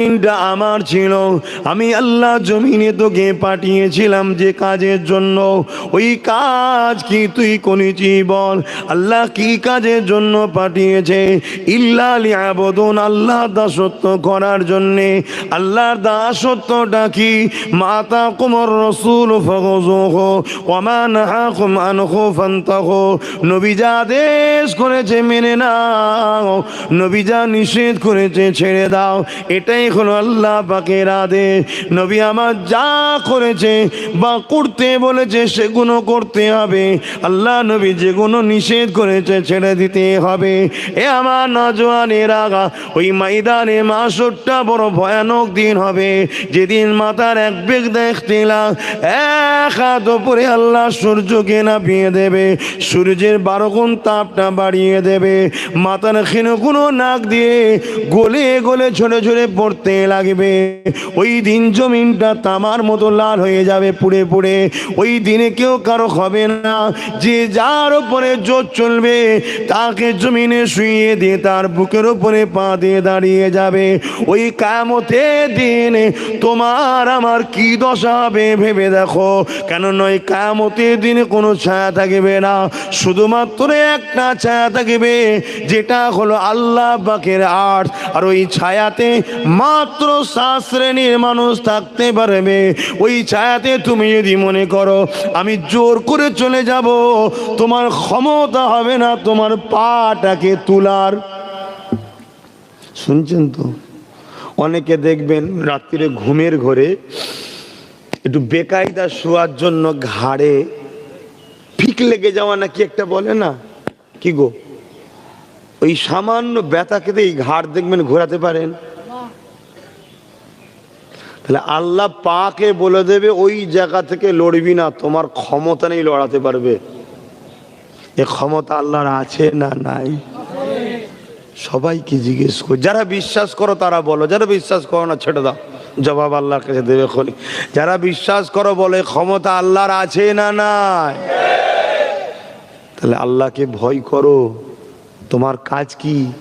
জমিনটা আমার ছিল। আমি আল্লাহ জমিনে তোকে পাঠিয়েছিলাম যে কাজের জন্য। ওই কাজ কি তুই করেছি বল? আল্লাহ কি কাজের জন্য পাঠিয়েছে? ইল্লা লিয়াবদুন আল্লাহ দাসত্ব করার জন্যে। আল্লাহর দাসত্বটা কি? মাতা কুমর রসুল আদেশ করেছে মেনে নাও, নবী যা নিষেধ করেছে ছেড়ে দাও। এটাই হলো আল্লাহ পাকের আদেশ। নবী আমার যা করেছে বা করতে বলেছে সেগুলো করতে হবে। আল্লাহ নবী যেগুলো নিষেধ করেছে ছেড়ে দিতে হবে। এ আমার নজওয়ানের আগা, ওই ময়দানে মাসটা বড় ভয়ানক দিন হবে। যেদিন মাতার এক বেগ দেখছিলাম এক হাত ওপরে আল্লাহ সূর্যকে নাপিয়ে দেবে, সূর্যের বারো গুণ তাপটা বাড়িয়ে দেবে। মাথার ক্ষীণগুলো নাক দিয়ে গলে গলে ঝরে ঝরে পড়তে লাগবে। ওই দিন জমিনটা তামার মতো লাল হয়ে যাবে পুড়ে পুড়ে। ওই দিনে কেউ কারও হবে না। যে যার উপরে জোর চলবে, তাকে জমিনে শুইয়ে দিয়ে তার বুকের উপরে পা দিয়ে দাঁড়িয়ে যাবে। ওই কামতে দিন তোমার আমার কি দশা হবে ভেবে দেখো। কেন নয় কামতের দিনে কোনো ছায়া থাকবে না। শুধুমাত্র একটা ছায়া থাকবে, যেটা হলো আল্লাহ বাকের আর্ট আর ওই ছায়াতে মাত্র সাত শ্রেণির মানুষ থাকতে পারবে। ওই ছায়াতে তুমি যদি মনে করো, আমি জোর করে চলে যাব, তোমার ক্ষমতা হবে না, তোমার পাটাকে তুলার। শুনছেন তো? অনেকে দেখবেন রাত্রিরে ঘুমের ঘরে একটু বেকায়দা শোয়ার জন্য ঘাড়ে ফিক লেগে যাওয়া নাকি একটা বলে না? কি গো? ওই সামান্য ব্যথা এই ঘাড় দেখবেন ঘোরাতে পারেন। তাহলে আল্লাহ পাকে বলে দেবে, ওই জায়গা থেকে লড়বি না, তোমার ক্ষমতা নেই লড়াতে পারবে। এ ক্ষমতা আল্লাহর আছে না নাই? সবাইকে জিজ্ঞেস কর। যারা বিশ্বাস করো, তারা বলো। যারা বিশ্বাস করো না, ছেড়ে দাও। জবাব আল্লাহর কাছে দেবে খনি যারা বিশ্বাস করো, বলে ক্ষমতা আল্লাহর আছে না নাই? তাহলে আল্লাহকে ভয় করো। তোমার কাজ কি?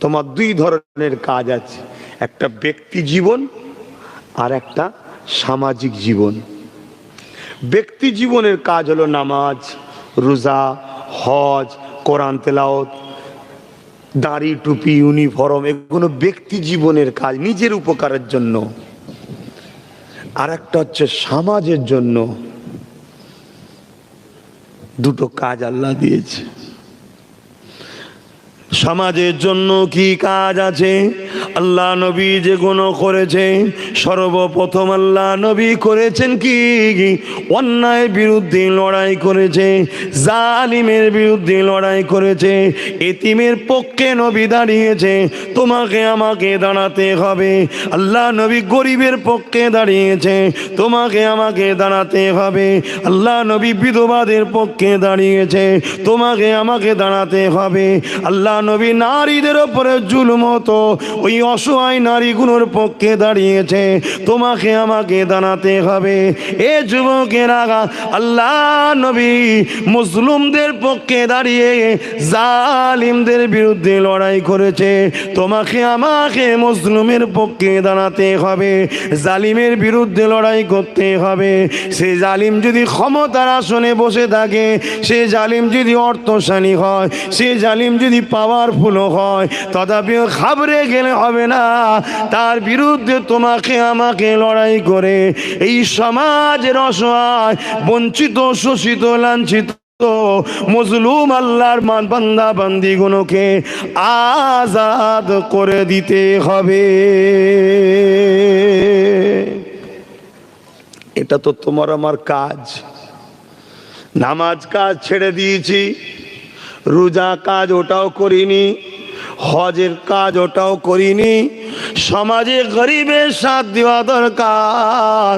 তোমার দুই ধরনের কাজ আছে। একটা ব্যক্তি জীবন আর একটা সামাজিক জীবন। ব্যক্তি জীবনের কাজ হলো নামাজ, রোজা, হজ, কোরআন তেলাওত দাড়ি, টুপি, ইউনিফর্ম, এগুলো ব্যক্তি জীবনের কাজ, নিজের উপকারের জন্য। আর একটা হচ্ছে সমাজের জন্য। দুটো কাজ আল্লাহ দিয়েছে। সমাজের জন্য কি কাজ আছে? আল্লাহ নবী যেগুলো করেছে সর্বপ্রথম আল্লাহ নবী করেছেন কি? অন্যায় বিরুদ্ধে লড়াই করেছে, জালিমের বিরুদ্ধে লড়াই করেছে, এতিমের পক্ষে নবী দাঁড়িয়েছে, তোমাকে আমাকে দাঁড়াতে হবে। আল্লাহ নবী গরিবের পক্ষে দাঁড়িয়েছে, তোমাকে আমাকে দাঁড়াতে হবে। আল্লাহ নবী বিধবাদের পক্ষে দাঁড়িয়েছে, তোমাকে আমাকে দাঁড়াতে হবে। আল্লাহ নবী নারীদের ওপরে জুলুম ওই অসহায় নারীগুলোর পক্ষে দাঁড়িয়েছে। তোমাকে আমাকে দাঁড়াতে হবে। এ যুবকেরা, আল্লাহ নবী মুসলিমদের পক্ষে দাঁড়িয়ে জালিমদের বিরুদ্ধে লড়াই করেছে। তোমাকে আমাকে মুসলিমের পক্ষে দাঁড়াতে হবে। জালিমের বিরুদ্ধে লড়াই করতে হবে। সে জালিম যদি ক্ষমতার আসনে বসে থাকে, সে জালিম যদি অর্থশালী হয়, সে জালিম যদি পাওয়ারফুল হয়, তথাপিও খাবরে গেলে হবে না। তার বিরুদ্ধে তোমাকে, আমাকে লড়াই করে এই সমাজের অসহায়, বঞ্চিত, শোষিত, লাঞ্ছিত, মজলুম আল্লাহর মান বান্দা বান্দিগুলোকে আজাদ করে দিতে হবে। এটা তো তোমার আমার কাজ। নামাজ কাজ ছেড়ে দিয়েছি, রোজা কাজ ওটাও করিনি। হজের কাজ ওটাও করিনি। সমাজে গরিবের সাথ দেওয়া দরকার।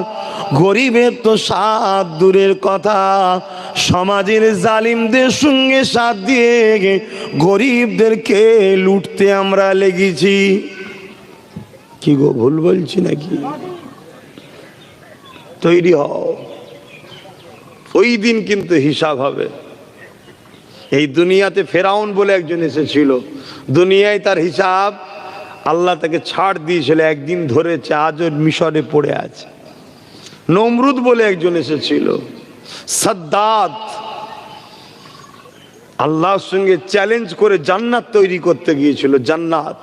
গরিবের তো সাথ দূরের কথা। সমাজের জালিমদের সঙ্গে সাথ দিয়ে গরিবদেরকে লুটতে আমরা লেগেছি। কি গো, ভুল বলছি নাকি? তৈরি হও। ওই দিন কিন্তু হিসাব হবে। এই দুনিয়াতে ফেরাউন বলে একজন এসেছিল। দুনিয়ায় তার হিসাব আল্লাহ তাকে ছাড় দিয়েছিল, একদিন ধরেছে, আজও মিশরে পড়ে আছে। নমরুদ বলে একজন এসেছিল, সাদ্দাত, আল্লাহর সঙ্গে চ্যালেঞ্জ করে জান্নাত তৈরি করতে গিয়েছিল, জান্নাত।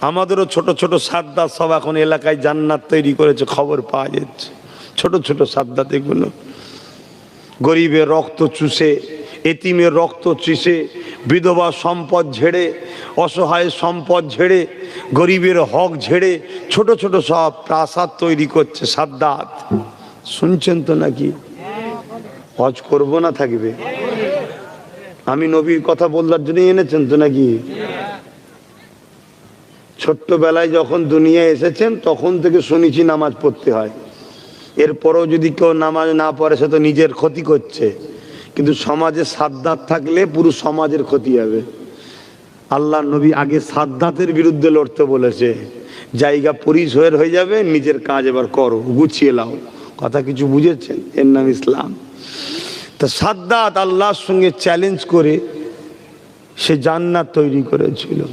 আমাদেরও ছোট ছোট সাদ্দাত সব এখন এলাকায় জান্নাত তৈরি করেছে, খবর পাওয়া যাচ্ছে। ছোট ছোট সাদ্দাত এগুলো। গরিবের রক্ত চুষে এতিমের রক্ত চুষে, বিধবা সম্পদ ঝেড়ে, অসহায় সম্পদ ঝেড়ে, গরিবের হক ঝেড়ে, ছোট ছোট সব প্রাসাদ তৈরি করছে সাদ্দাত। শুনছেন তো নাকি? হজ করব না থাকবে? আমি নবীর কথা বলবার জন্য এনেছেন তো নাকি? ছোট্টবেলায় যখন দুনিয়ায় এসেছেন, তখন থেকে শুনেছি নামাজ পড়তে হয়। এরপরেও যদি কেউ নামাজ না পড়ে, সে তো নিজের ক্ষতি করছে। কিন্তু সমাজে সাদ্দাত থাকলে পুরো সমাজের ক্ষতি হবে। আল্লাহ নবী আগে সাদ্দাতের বিরুদ্ধে লড়তে বলেছে, জায়গা পরিসর হয়ে যাবে, নিজের কাজ এবার করো, গুছিয়ে লাও। কথা কিছু বুঝেছেন? এর নাম ইসলাম। তা সাদ্দাত আল্লাহর সঙ্গে চ্যালেঞ্জ করে সে জান্নাত তৈরি করেছিল।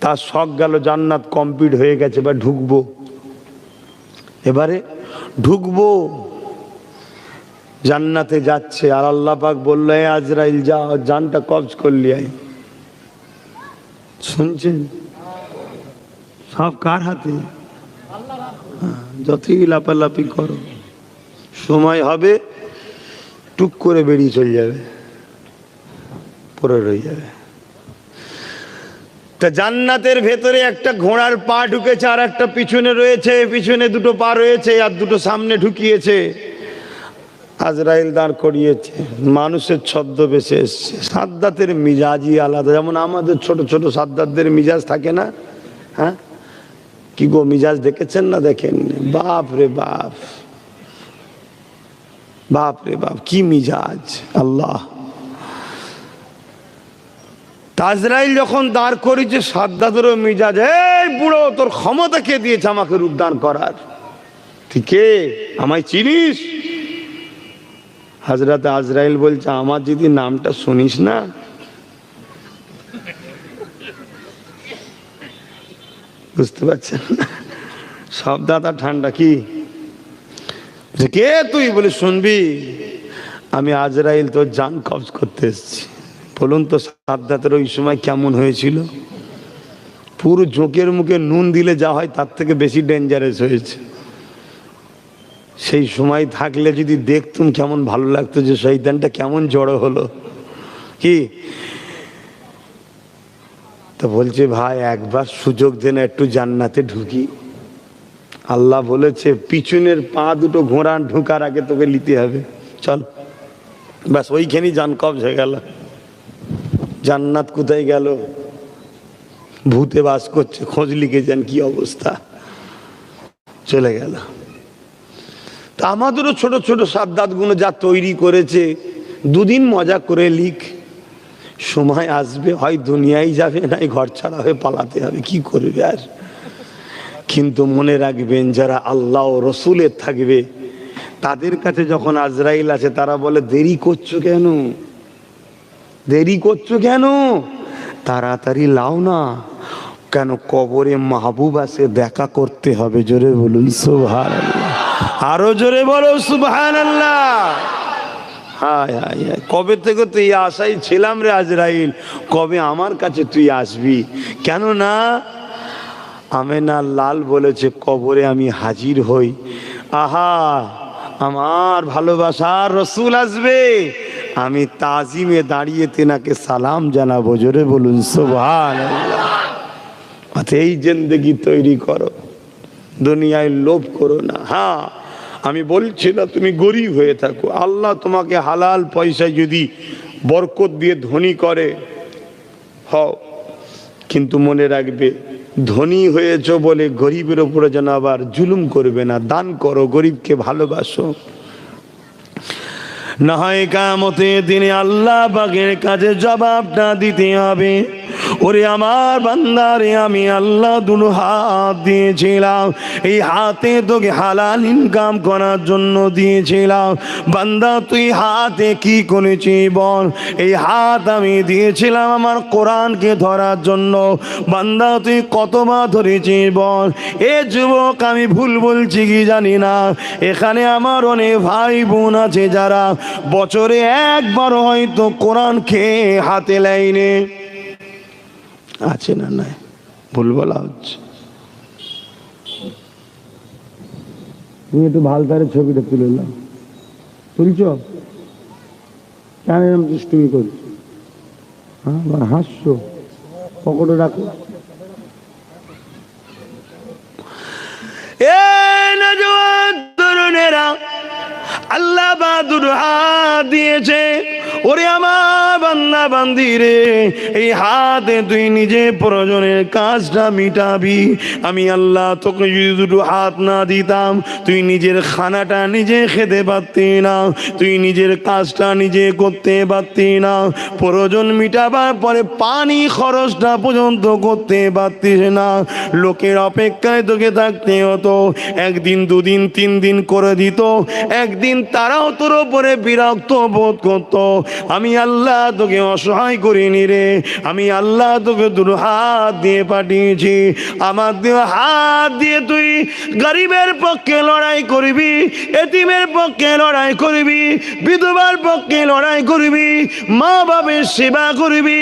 তার শখ গেল জান্নাত কমপ্লিট হয়ে গেছে বা ঢুকবো। এবারে ঢুকবো। জান্নাতে যাচ্ছে। আর আল্লাহ পাক বলল আজরাইল যা জানটা কবজ করলি আয় শুনছেন? সব কার হাতে? হ্যাঁ, যতই লাপালাপি করো সময় হবে টুক করে বেরিয়ে চলে যাবে পরে রয়ে যাবে। তা জান্নাতের ভেতরে একটা ঘোড়ার পা ঢুকেছে আর একটা পিছনে রয়েছে পিছনে দুটো পা রয়েছে আর দুটো সামনে ঢুকিয়েছে। আজরাইল দাঁড় করিয়েছে, মানুষের ছদ্মবেশে এসছে। সাদ্দাতের মিজাজই আলাদা। যেমন আমাদের ছোট ছোট সাদ্দাতদের মিজাজ থাকে না? হ্যাঁ? কি গো, মিজাজ দেখেছেন না দেখেন? বাপ রে বাপ। বাপ রে বাপ, কি মিজাজ, আল্লাহ। তাজরাইল যখন দাঁড় করেছে সাদ্দাতেরও মিজাজ, এই বুড়ো, তোর ক্ষমতা কে দিয়েছে আমাকে রূপদান করার? ঠিক আমায় চিনিস? হাজরাতে আজরাইল বলছে, আমার যদি নামটা শুনিস না? বুঝতে পারছেন? সব দাদা ঠান্ডা, কি? কে তুই? বলে, শুনবি, আমি আজরাইল তোর জান কবজ করতে এসেছি। বলুন তো সাদ্দাতের ওই সময় কেমন হয়েছিল? পুরো জোকের মুখে নুন দিলে যা হয়, তার থেকে বেশি ডেঞ্জারাস হয়েছে। সেই সময় থাকলে যদি দেখতুম কেমন ভালো লাগতো যে শৈতানটা কেমন জড়ো হলো। কি? তো বলছে, ভাই, একবার সুযোগ দেন একটু জান্নাতে ঢুকি। আল্লাহ বলেছে, পিছনের পা দুটো ঘোড়া ঢুকার আগে তোকে নিতে হবে। চল। ব্যাস ওইখানেই জান কবজ হয়ে গেল। জান্নাত কোথায় গেল? ভূতে বাস করছে, খোঁজ লিখে যান কি অবস্থা। চলে গেল। তা আমাদেরও ছোট ছোট সাদ্দাতগুলো যা তৈরি করেছে, দুদিন মজা করে লিখ। সময় আসবে, হয় দুনিয়ায় যাবে, নাই ঘর ছাড়া হয়ে পালাতে হবে, কি করবে আর? কিন্তু মনে রাখবেন, যারা আল্লাহ রসুলের থাকবে, তাদের কাছে যখন আজরাইল আছে, তারা বলে, দেরি করছ কেন? দেরি করছ কেন? তাড়াতাড়ি লাও না। কেন কবরে মাহবুব আছে, দেখা করতে হবে। জোরে বলুন সুবহান আরও জোরে বলো সুবহান আল্লাহ কবে থেকে তুই আশাই ছিলাম রে আজরাইল? কবে আমার কাছে তুই আসবি? কেন না আমেনা লাল বলেছে, কবরে আমি হাজির হই। আহা, আমার ভালোবাসার রসুল আসবে। আমি তাজিমে দাঁড়িয়ে তেনাকে সালাম জানাব। জোরে বলুন সোভান এই জিন্দগি তৈরি করো। দুনিয়ায় লোভ করো না। হ্যাঁ আমি বলছি না, তুমি গরিব হয়ে থাকো। আল্লাহ তোমাকে হালাল পয়সা যদি বরকত দিয়ে ধনী করে, হও। কিন্তু মনে রাখবে, ধনী হয়েছ বলে গরিবের উপরে যেন আবার জুলুম করবে না। দান করো, গরিবকে ভালোবাসো। না হয় কামতে দিনে আল্লাহ বাগের কাছে জবাবটা দিতে হবে। ওরে আমার বান্দারে, আমি আল্লাহ দুটো হাত দিয়েছিলাম। এই হাতে তোকে হালাল ইনকাম করার জন্য দিয়েছিলাম। বান্দা, তুই হাতে কি করেছি বল? এই হাত আমি দিয়েছিলাম আমার কোরআনকে ধরার জন্য। বান্দা, তুই কতবার ধরেছি বল? এ যুবক, আমি ভুল বলছি কি জানি না? এখানে আমার অনেক ভাই বোন আছে যারা বছরে একবার হয়তো কোরআন খেয়ে হাতে লাইনে আছে না নাই? ভুল বলা হচ্ছে। তুমি একটু ভালতারের ছবিটা তুলে নাও। তুলছ? কেন এরকম দুষ্টুমি করছ? হ্যাঁ হাসছো? পকেটে রাখো। দিয়েছে। ওরে আমার বান্দা রে। এই হাতে তুই নিজে প্রয়োজনের কাজটা মিটাবি। আমি আল্লাহ তোকে যদি দুটো হাত না দিতাম, তুই নিজের খানাটা নিজে খেতে পারতি না। তুই নিজের কাজটা নিজে করতে পারতি না। প্রয়োজন মিটাবার পরে পানি খরচটা পর্যন্ত করতে পারতিস না। লোকের অপেক্ষায় তোকে থাকতে হতো। একদিন, দুদিন, তিন দিন করে দিত। একদিন তারাও তোর উপরে বিরক্ত বোধ করত। আমি আল্লাহ তোকে অসহায় করিনি রে। আমি আল্লাহ তোকে দুটো হাত দিয়ে পাঠিয়েছি। আমার দিয়ে হাত দিয়ে তুই গরিবের পক্ষে লড়াই করবি, এতিমের পক্ষে লড়াই করবি, বিধবার পক্ষে লড়াই করবি মা বাবের সেবা করবি।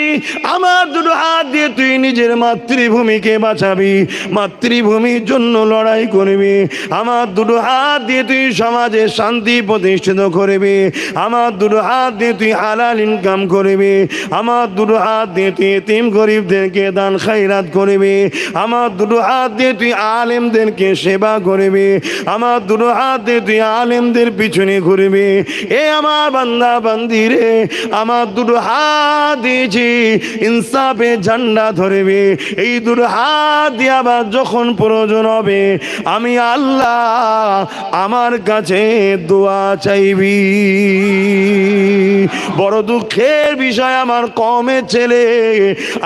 আমার দুটো হাত দিয়ে তুই নিজের মাতৃভূমিকে বাঁচাবি, মাতৃভূমির জন্য লড়াই করবি। আমার দুটো হাত দিয়ে তুই সমাজে শান্তি প্রতিষ্ঠিত করবি। আমার দুটো হাত দিয়ে তুই হালাল ইনকাম করবি। আমার দুটো হাত দিয়ে তুই এতিম গরিবদেরকে দান খাইরাত করবি। আমার দুটো হাত দিয়ে তুই আলেমদেরকে সেবা করবি। আমার দুটো হাত দিয়ে তুই আলেমদের পিছনে ঘুরবি। এ আমার বান্দা, বান্দি রে, আমার দুটো হাত দিয়েছি ইনসাফে ঝান্ডা ধরবে। এই দুটো হাত দিয়ে আবার যখন প্রয়োজন হবে, আমি আল্লাহ আমার কাছে দোয়া চাইবি। বড় দুঃখের বিষয় আমার কমে ছেলে।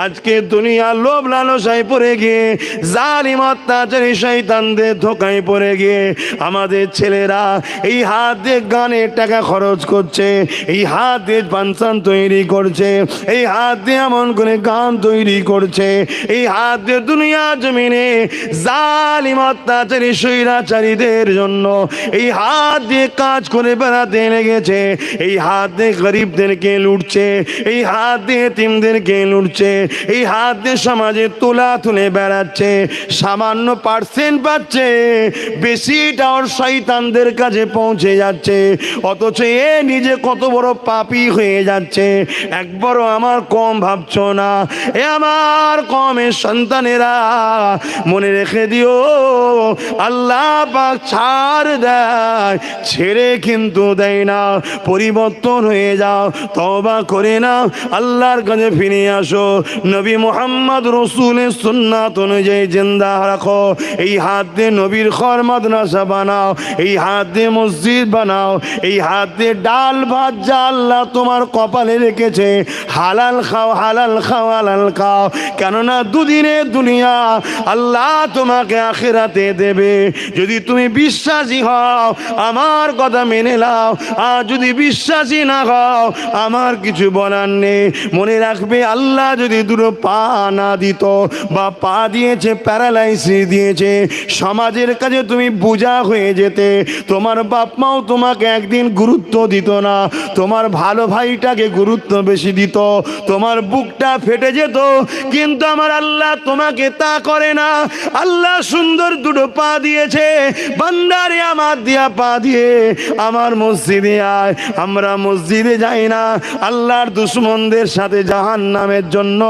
আজকে দুনিয়ার লোভ লালসায় পড়ে গিয়ে, জালিম অত্যাচারী শৈতানদের ধোকায় পড়ে গিয়ে, আমাদের ছেলেরা এই হাত দিয়ে গানের টাকা খরচ করছে, এই হাত দিয়ে পানসান তৈরি করছে, এই হাত দিয়ে এমন করে গান তৈরি করছে, এই হাত দিয়ে দুনিয়া জমিনে জালিম অত্যাচারী স্বৈরাচারীদের জন্য এই হাত দিয়ে কাজ করে বেড়াতে লেগেছে, এই হাত দিয়ে গরিবদেরকে লুটছে, এই হাত দিয়ে তিমদেরকে লুটছে, এই হাত দিয়ে সমাজে তোলা তুলে বেড়াচ্ছে, সামান্য পার্সেন্ট পাচ্ছে বেশিটা ওর শয়তানদের কাছে পৌঁছে যাচ্ছে, অথচ এ নিজে কত বড় পাপি হয়ে যাচ্ছে, একবারও আমার কম ভাবছ না, এ আমার কমের সন্তানেরা, মনে রেখে দিও, আল্লাহ পাক ছাড় দেয়, ছেড়ে কিন্তু দেয় না, পরিবর্তন হয়ে যাও তবা করে না আল্লাহর কাছে ফিরে আসো। নবী মোহাম্মদ রসুলের সুন্নাত অনুযায়ী জিন্দা রাখো। এই হাত দিয়ে নবীর খর মাদ্রাসা বানাও, এই হাত দিয়ে মসজিদ বানাও, এই হাত দিয়ে ডাল ভাত যা আল্লাহ তোমার কপালে রেখেছে, হালাল খাও হালাল খাও হালাল খাও। কেননা দুদিনে দুনিয়া আল্লাহ তোমাকে আখেরাতে দেবে। যদি তুমি বিশ্বাসী হও, আমার কথা মেনে নাও, আর যদি বিশ্বাসী না হও আমার কিছু বলার নেই। মনে রাখবে আল্লাহ যদি দুটো পা না দিত বা পা দিয়েছে, প্যারালাইসিস দিয়েছে, সমাজের কাছে তুমি বোঝা হয়ে যেতে। তোমার বাপ মাও তোমাকে একদিন গুরুত্ব দিত না। তোমার ভালো ভাইটাকে গুরুত্ব বেশি দিত। তোমার বুকটা ফেটে যেত। কিন্তু আমার আল্লাহ তোমাকে তা করে না। আল্লাহ সুন্দর দুটো পা দিয়েছে। বান্দারে আমার দিয়া পা দিয়ে, আমার মসজিদে আয়। আমরা মসজিদে যায় না। আল্লাহর দুশ্মনদের সাথে জাহান নামের জন্য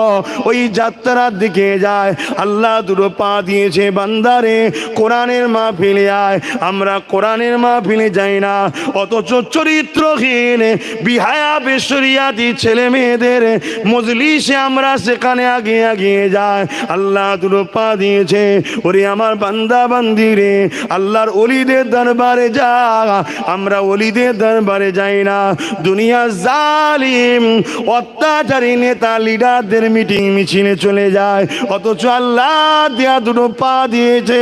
ওই যাত্রার দিকে যায়। আল্লাহ দুটো পা দিয়েছে বান্দারে, কোরআনের মাহফিলে আয়। আমরা কোরআনের মাহফিলে যাই না। অথচ চরিত্রহীন, বিহায়া বেসরিয়াতি ছেলে মেয়েদের মজলিসে আমরা সেখানে আগে আগিয়ে যায় আল্লাহ দুটো পা দিয়েছে, ওরে আমার বান্দা বান্দি রে, আল্লাহর অলিদের দরবারে যা। আমরা অলিদের দরবারে যাই না। দুনিয়া জালিম। অত্যাচারী নেতা লিডারদের মিটিং মিছিলে চলে যায়। অথচ আল্লাহ দুটো পা দিয়েছে।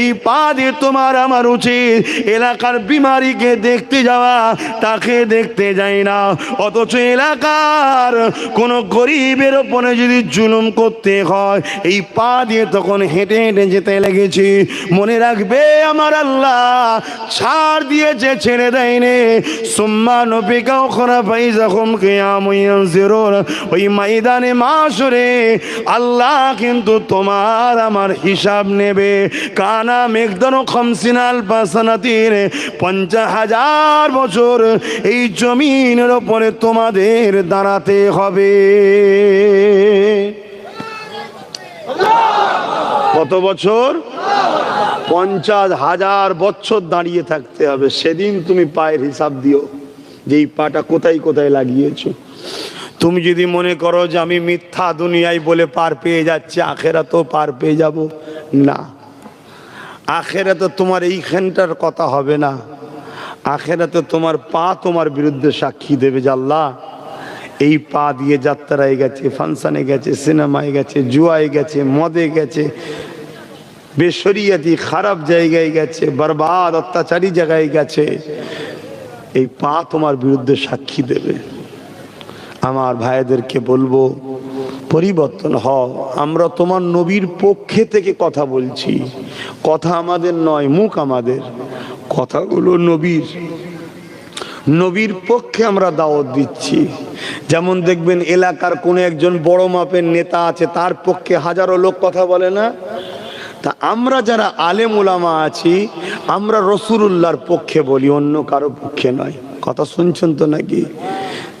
এই পা দিয়ে তোমার আমার উচিত। এলাকার বিমারিকে দেখতে যাওয়া, তাকে দেখতে যাই না। অথচ এলাকার কোনো গরিবের ওপরে যদি জুলুম করতে হয়, এই পা দিয়ে তখন হেঁটে হেঁটে যেতে লেগেছি। মনে রাখবে আমার আল্লাহ ছাড় দিয়েছে, ছেড়ে দেয়নি। সুম্মা নবিকাও আল্লাহ কিন্তু তোমার আমার হিসাব নেবে। কানা মেঘদন পঞ্চাশ হাজার বছর এই জমিনের ওপরে তোমাদের দাঁড়াতে হবে। কত বছর? পঞ্চাশ হাজার বছর দাঁড়িয়ে থাকতে হবে। সেদিন তুমি পায়ের হিসাব দিও। যে এই পাটা কোথায় কোথায় লাগিয়েছো? তুমি যদি মনে করো যে আমি মিথ্যা দুনিয়ায় বলে পার পেয়ে যাচ্ছি আখেরা তো পার পেয়ে যাব, না। আখেরা তো তোমার এইখানটার কথা হবে না। আখেরা তো তোমার পা তোমার বিরুদ্ধে সাক্ষী দেবে জাল্লা এই পা দিয়ে যাত্রায় গেছে, ফাংশনে গেছে, সিনেমায় গেছে, জুয়ায় গেছে, মদে গেছে বেসরিয়াতি খারাপ জায়গায় গেছে বরবাদ অত্যাচারী জায়গায় গেছে। এই পা তোমার বিরুদ্ধে সাক্ষী দেবে। আমার ভাইদেরকে বলব, পরিবর্তন হও। আমরা তোমার নবীর পক্ষে থেকে কথা বলছি। কথা আমাদের নয়, মুখ আমাদের। কথাগুলো নবীর। নবীর পক্ষে আমরা দাওয়াত দিচ্ছি। যেমন দেখবেন, এলাকার কোনো একজন বড় মাপের নেতা আছে, তার পক্ষে হাজারো লোক কথা বলে না। তা আমরা যারা আলেম ওলামা আছি, আমরা রসুরুল্লাহর পক্ষে বলি, অন্য কারও পক্ষে নয়। কথা শুনছেন তো নাকি?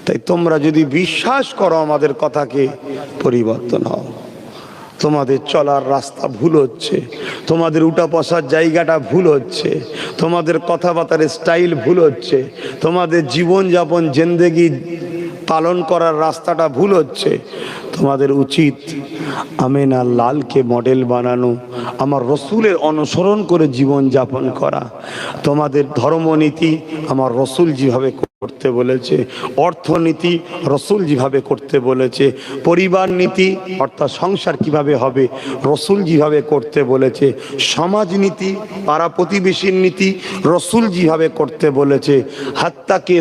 তাই তোমরা যদি বিশ্বাস করো আমাদের কথাকে, পরিবর্তন হও। তোমাদের চলার রাস্তা ভুল হচ্ছে, তোমাদের উঠা বসার জায়গাটা ভুল হচ্ছে, তোমাদের কথাবার্তার স্টাইল ভুল হচ্ছে, তোমাদের জীবনযাপন, জেন্দেগি পালন করার রাস্তাটা ভুল হচ্ছে। তোমাদের উচিত আমেনা লালকে মডেল বানানো, আমার রসুলের অনুসরণ করে জীবন যাপন করা। তোমাদের ধর্মনীতি আমার রসুল যেভাবে করতে বলেছে, অর্থনীতি রসুল যেভাবে করতে বলেছে, পরিবার নীতি অর্থাৎ সংসার কীভাবে হবে, রসুল যেভাবে করতে বলেছে, সমাজনীতি, পাড়া প্রতিবেশীর নীতি রসুল যেভাবে করতে বলেছে, হাত্তাকে